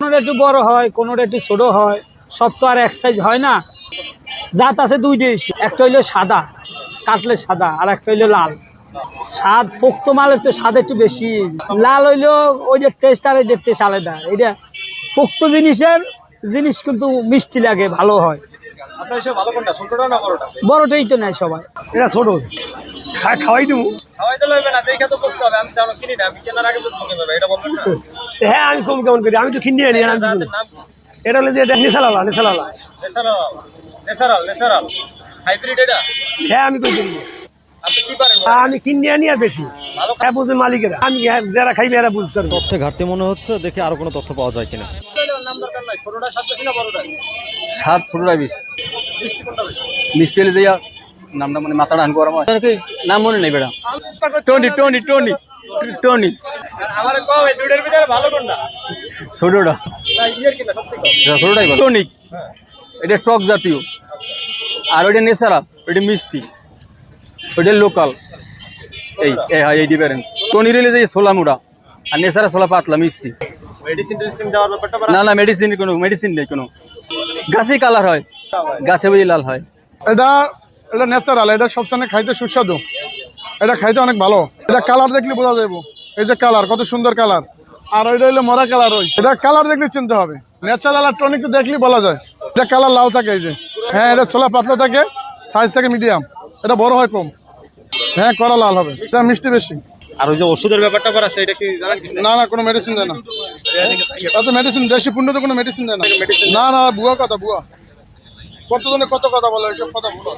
কোনোটা একটু বড় হয় কোনোটা একটু ছোট হয় সব তো আর এক সাইজ হয় না। জাত আছে দুই দেশ একটা হইল সাদা কাটলে সাদা আর একটা হইল লাল। স্বাদ পোক্ত মালের তো স্বাদ একটু বেশি। লাল হইল ওই যে টেস্ট আর এটার টেস্ট আলাদা। এটা পোক্ত জিনিসের জিনিস কিন্তু মিষ্টি লাগে ভালো হয়। আপনার হিসেবে ভালো কোনটা ছোটটা না বড়টা? বড়টাই তো নেয় সবাই। এটা ছোট। খাওয়াই দেবো। হ্যাঁ আমি কম কেমন করি আমি তো কিনে আনি? এটা হলো যে এটা নেশালালা নেশালালা হ্যাঁ আমি কই দেবো আপনি কি পারেন? আর আমি কিনে আনি আর বেশি। হ্যাঁ বুঝবে মালিকেরা আমি হ্যাঁ, যারা খাইবে এরা বুঝ করব তথ্যে ঘাটতি মনে হচ্ছে দেখি আরও কোনো তথ্য পাওয়া যায় কিনা। সাত বেশি না সাত ছোটটা বিশ। মিষ্টি নামটা মানে মাথাটা হান করা নাম মনে নেই বেটা। টনি টনি টনি টনি আমার কম এই দুইটার ভিতরে ভালো কোনটা? ছোটটা। ছোটটাই ভালো টনিক এটা টক জাতীয়। আর ওইটা নেশারা ওইটা মিষ্টি। ওইটা লোকাল। এই এই হ্যাঁ এই ডিফারেন্স টনি রেলে যে ছোলা মুড়া। আর নেশারা ছোলা পাতলা মিষ্টি। না না মেডিসিন কোনো মেডিসিন নেই কোনো। গাছে কালার হয়। গাছে বুঝি লাল হয়। এটা এটা ন্যাচারাল এটা সবসময় খাইতে সুস্বাদু। এটা খাইতে অনেক ভালো। এটা কালার দেখলে বোঝা যাব এই যে কালার কত সুন্দর কালার আর ওইটা হইল মরা কালার ওই। এটা কালার দেখলে চিনতে হবে। ন্যাচারাল আর টনিক তো দেখলেই বলা যায়। এটা কালার লাল থাকে এই যে। হ্যাঁ এটা ছোলা পাতলা থাকে সাইজ থাকে মিডিয়াম এটা বড় হয় কম। হ্যাঁ করা লাল হবে। এটা মিষ্টি বেশি। আর ওই যে ওষুধের ব্যাপারটা করা আছে এটা কি জানেন না না কোনো মেডিসিন দেয় না। মেডিসিন দেশি পুণ্য তো কোনো মেডিসিন দেয় না। না। না বুয়া কথা বুয়া কতজনে কত কথা বলে এসব কথা বলো।